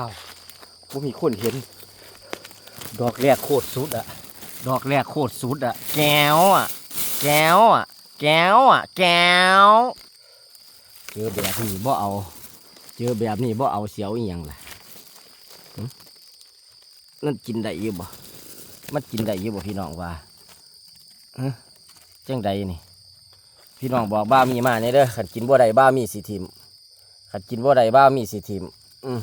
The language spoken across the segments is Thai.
ว้าวว่มีคนเห็น ดอกแรกโคตรสุดอะดอกแรกโคตรสุดอะแก้วอะแก้วอะแก้วอะแก้วเจอแบบนี้บ่เอา เจอแบบนี้บ่เอาเสียวอีหยังล่ะนั่นกินได้อยู่บ่มันกินได้อยู่บ่พี่น้องว่าฮะจังใดนี่ พี่น้องบอกบ้ามีมาเนี่ยเด้อขันกินบ่ได้บ้ามีสิทิมขันกินบ่ได้บ้ามีสิทิมอืม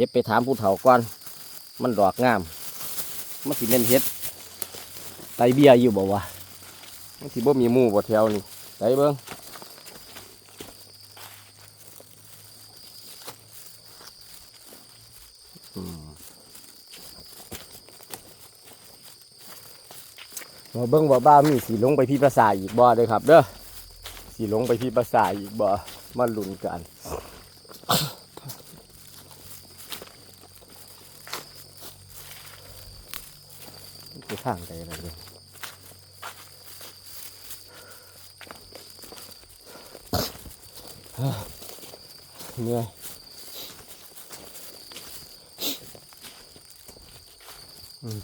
เก็บไปถามผู้เฒ่าก่อน มันดอกงาม มันสิเป็นเฮ็ดไตเบียอยู่บ่วะมันสิบ่มีมูบ่แถวนี่ไตเบิ่งมาเบิ่งว่าบ้ามีสิลงไปพี่ภาษาอีกบ่เด้อครับ เด้อสิลงไปพี่ภาษาอีกบ่มาลุ้นกัน คือทางใดอะไรเนี่ยเหนื่อยอืม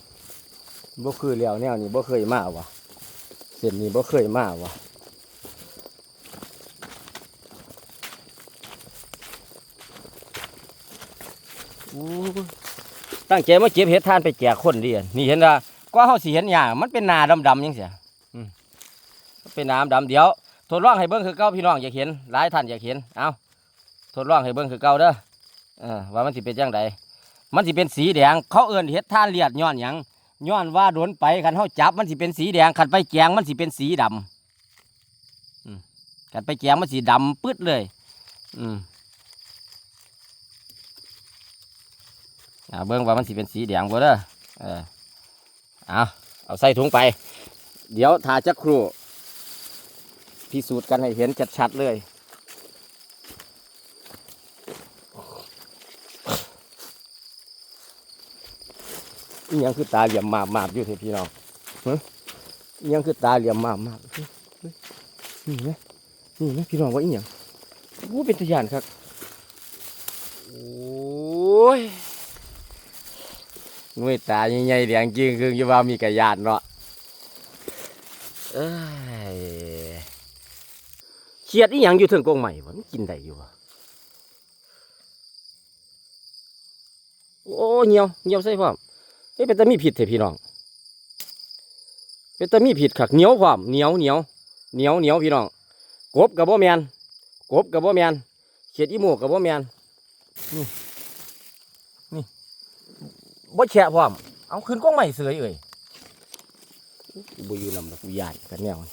บ่คือแล้วแนวนี้บ่เคยมาวะเส้นนี้บ่เคยมาวะตั้งใจมาเก็บเห็ดทานไปแจกคนเดียนนี่เห็น ว่าก็เขาสิเห็นอย่างมันเป็นนาดำๆยังเสียเป็นน้ำดำเดี๋ยวทดลองให้เบิ้งคือเก่าพี่น้องอยากเห็นหลายท่านอยากเห็นเอาทดลองให้เบิ้งคือเก่าเด้อเอว่ามันสิเป็นจังใดมันสิเป็นสีแดงเขาเอิ้นเห็ดท่านเลียดย้อนหยังย้อนว่าโดนไปคันเขาจับมันสิเป็นสีแดงคันไปแกงมันสิเป็นสีดำอืมคันไปแกงมันสีดำปึ๊ดเลย อืมเบิ้งว่ามันสิเป็นสีแดงบ่เด้อเออ เอาเอาใส่ถุงไป เดี๋ยวทาจักครูพิสูจน์กันให้เห็นชัดๆเลยยังคือตาเหลี่ยมมาบมาบอยู่เถอะพี่น้องฮะอิหยังคือตาเหลี่ยมมาบมาบนี่นะนี่นะพี่น้องว่าอีหยังโอ้เป็นตะยานครับโอ้ย หน่ยตาใหญ่ๆแดงจริงคืออยู่ว่ามีกระยานเนาะเอ้ยเขียดอีหยังอยู่ถึงกรงใหม่วะมันกินได้อยู่วะโอ้เหี่ยวเหี่ยวใส่พร้อมเฮ้ยเป็นตามีผิดเถอะพี่น้องเป็นตามีผิดคักเหนียวพร้อมเหนียวเหนียวเหนียวเหนียวพี่น้องกบกับบ่แมนกบกับบ่แมนเขียดอีหมูกับบ่แมนนี่นี่ บ่แฉะพร้อม เอาขึ้นกล้องใหม่เสยเอ่ยกูบ่อยู่นำดอกกูย่านกันแนวนี้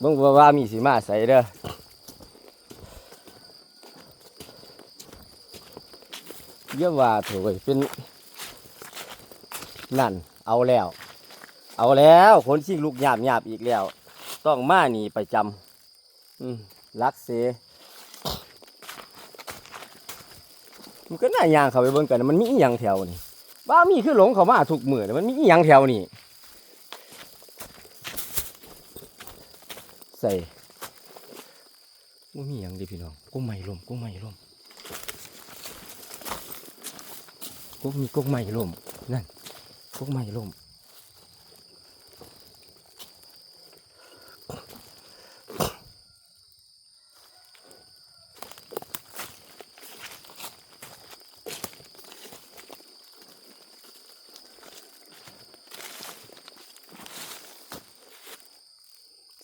เบิ่งว่าว่ามีสิมาใส่เด้อ เยอะว่าโถยเป็นนั่น เอาแล้ว เอาแล้วคนชิงลูกหยาบหยาบอีกแล้ว ต้องมาหนีประจำรักเสมันก็น่ายางเขาไปเบิ่งกัน มันมีอีหยังแถวนี่บ้ามีคือหลงเขามาถูกมือนมันมีอีหยังแถวนี่ใส่ว่ามีหยังดิพี่น้องกูไม่ลมกูไม่ลม กุ๊กมีกกใหม่ล่มนั่นกกใหม่ล่มส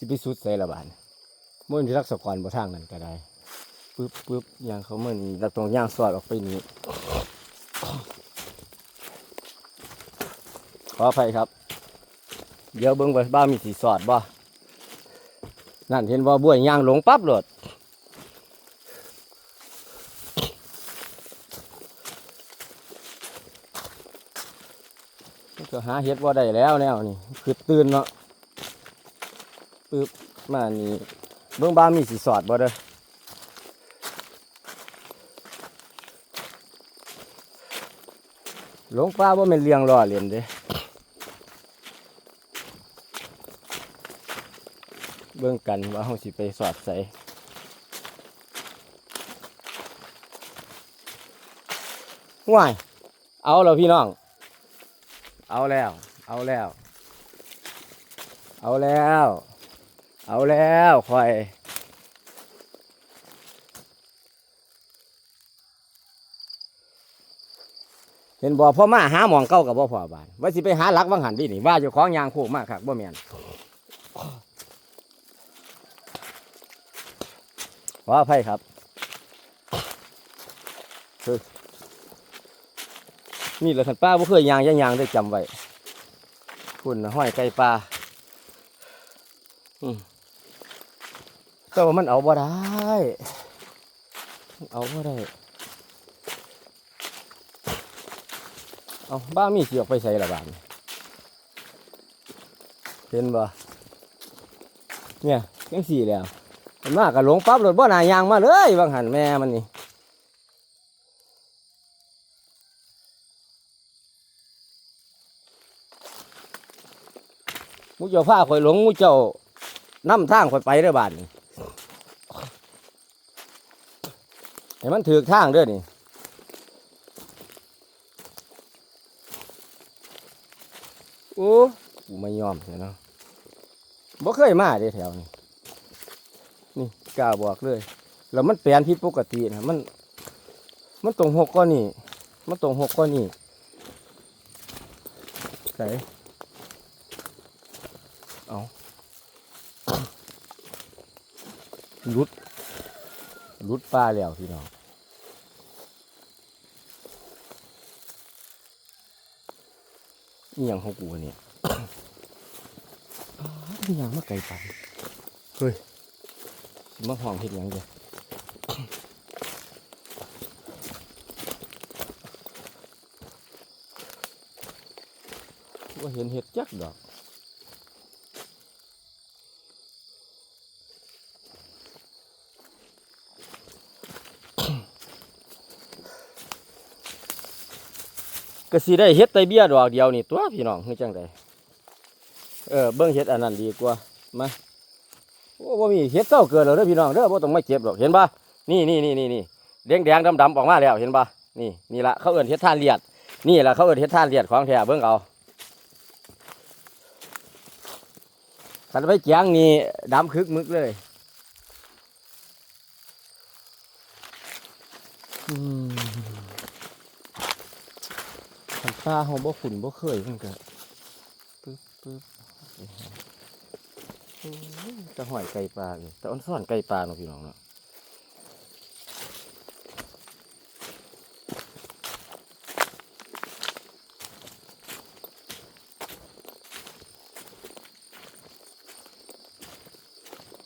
ิไปสุดใส่ละบาดมื่อที่รักษากรบ่ทางนั้นก็ได้ปึ๊บปึ๊บยางเขาเหมือนเราตรงย่างสอดออกไปนี้ ออภัยครับ เดี๋ยวเบิ้งไปบ้ามีสีสอดบ่นั่นเห็นว่าบ้วยย่างหลงปั๊บโหลดก็หาเห็ดว่าได้แล้วแนวนี่คือตื่นเนาะปึ๊บมานี่เบื้องบ้ามีสีสอดบ่เด้อหลงป้าว่ามันเลี้ยงรอเลียนเด้ เบื้องกันว่าเขาสิไปสอดใส่ห่วยเอาแล้วพี่น้อง เอาแล้ว เอาแล้ว เอาแล้ว เอาแล้วคอยเห็นบ่พ่อมาหาหมองเก้ากับบ่พ่อบานว่าสิไปหาลักวังหันดินี่ว่าเจ้าของยางโคกมากครับบ่แม่น ออภัยครับนี่แหละขันป้าบ่เคยยางย่างยางได้จำไว้คุณน่ะห้อยไก่ปลาอืมแต่ว่ามันเอาบ่ได้ เอาบ่ได้ เอาบ้ามีเสียออกไปใส่ละบานี่เห็นบ่เนี่ยยังสี่แล้ว มันมากับหลงปั๊บรถบ่หนายางมาเลยบางหันแม่มันนี่มูเจ้าผ้าข่อยหลงมูเจ้านำทางข่อยไปเด้อบาดนี่ให้มันถือทางเด้อนี่โอ้กูไม่ยอมเลยเนาะบ่เคยมาเด้แถวนี้ นี่กล้าบอกเลยแล้วมันแปลนผิดปกตินะมัน มันตรงหกก้อนนี่มันตรงหกก้อนนี่ใส่เอารุดรุดป้าแล้วพี่น้องนี่ยังของกูเนี่ยนี่ยังมาไกลไปเฮ้ย มาห้องเห็ดหยังเดียว่าเห็นเห็ดจักดอกก็สิได้เฮ็ดไตเบี้ยดอกเดียวนี่ตัวพี่น้องคือจังไดเออเบิ่งเฮ็ดอันนั้นดีกว่ามา โอ้บ่มีเฮ็ดเศร้าเกินแล้วเด้อพี่น้องเด้อบ่ต้องมาเจ็บหรอกเห็นปะนี่นี่นี่นี่นี่แดงแดงดำดำๆออกมาแล้วเห็นปะนี่นี่ละเขาเอิ้นเฮ็ดท่านเลียด นี่ละเขาเอิ้นเฮ็ดท่านเลียดของแท้เบิ่งเอาคันไปแจงนี่ดำคึกมึกเลยอืมขันปลาเขาบ่ขุนบ่เคยมันก็ปึ๊บปึ๊บ โอ้ยจะหอยไก่ปลาเลยแต่อ้อนซ่อนไก่ปลาเนาะพี่น้องเนาะ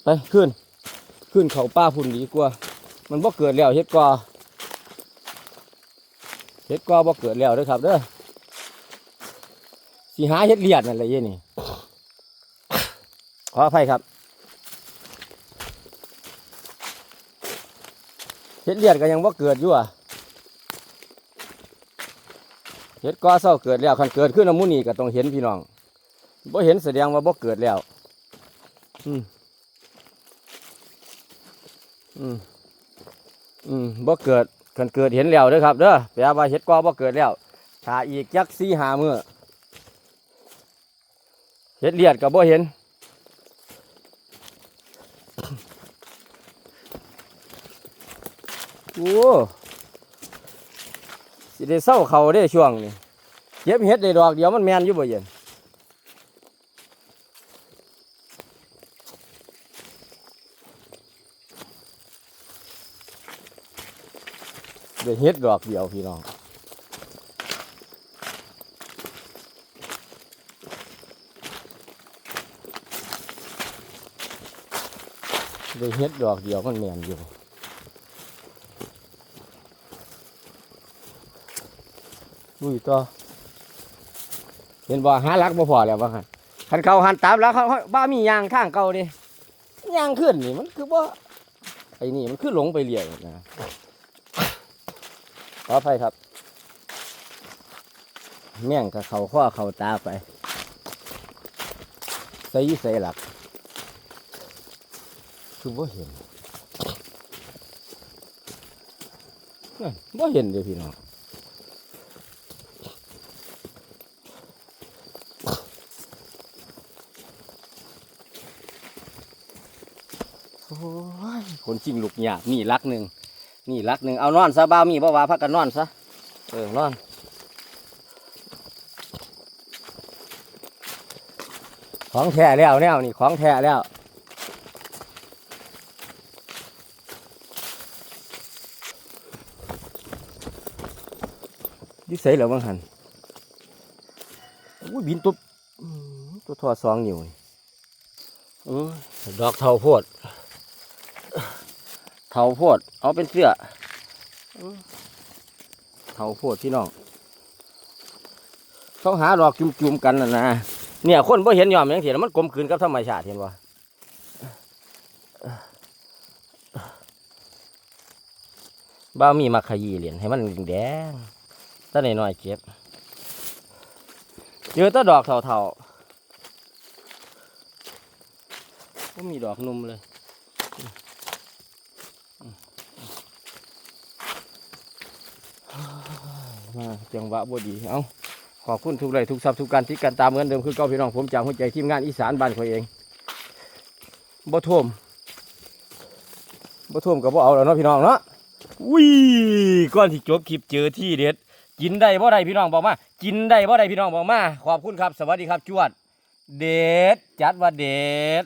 ไปขึ้น ขึ้นเขาป้าพุ่นดีกว่า มันบ่เกิดแล้วเฮ็ดกอเฮ็ดก็บ่เกิดแล้วเด้อครับเด้อสิหาเฮ็ดเลียดนั่นแหละเย่นี่ ขออภัยครับเฮ็ดเลียดก็ยังบ่าเกิดอยู่อะเฮ็ดก็เศร้าเกิดแล้วคันเกิดขึ้นน้ำมูนี่ก็ต้องเห็นพี่น้องบ่เห็นแสดงว่าบ่เกิดแล้ว อืมอืมอืมบ่เกิดกันเกิดเห็นแล้วเด้อครับเด้อแปลว่าเห็ดก้อบ่เกิดแล้วถ้าอีกจักสี่หามือเห็ดเลียดก็บ่เห็น อ้สิได้เศร้าเขาได้ช่วงนี้เก็บเห็ดได้ดอกเดียวมันแมนอยู่บ่เย็นได้เห็ดดอกเดียวพี่น้องได้เห็ดดอกเดียวมันแมนอยู่ ลุยต่อเห็นบ่หาลักบ่พอแล้วว่าคันคันเขาหันตามแล้วเขาบ้ามียางข้างเก่าดิยางขึ้นนี่มันคือว่าไอ้นี่มันคือหลงไปเรื่อยนะขออภัยครับ แม่งกับเขาข้อเขาตาไปใส่ใส่หลัก คือว่าเห็นนั่นว่าเห็นเดียวพี่น้อง ยคนจริงลูกหยาบนี่ลักหนึ่งนี่ลักหนึ่งเอานอนซะบ้ามีบ่ว่าพักกันนอนซะเออนอนของแท้แล้วแนวนี่ของแท้แล้วดิใส่แล้วบางหันอุ้ยบินตัวตัวทอดสองนิ้วนี่อื้อดอกเทาโพด เทาโพด เอาเป็นเสื้อเทาโพดพี่น้องเขาหาดอกจุ่มๆกันน่ะนะเนี่ยคนบ่เห็นยอมอย่างเสียมันกลมกลืนกับธรรมชาติเห็นบ่บ้ามีมาขยี้เหรียญให้มันแดงๆตาหน่อยเก็บเจอแตาดอกเท่าๆก็มีดอกนุ่มเลย จังหวะบ่ดีเอ้าขอบคุณทุกไลค์ทุกซับทุกการที่กันตามเหมือนเดิมคือเก่าพี่น้องผมจากหัวใจทีมงานอีสานบ้านเขาเองบ่ท่วมบ่ท่วมกับบ่เอาแล้วเนาะพี่น้องเนาะอุ้ยก่อนที่จบคลิปเจอที่เด็ดกินได้บ่ได้พี่น้องบอกมากินได้บ่ได้พี่น้องบอกมาขอบคุณครับ สวัสดีครับจวด เด็ดจัดว่าเด็ด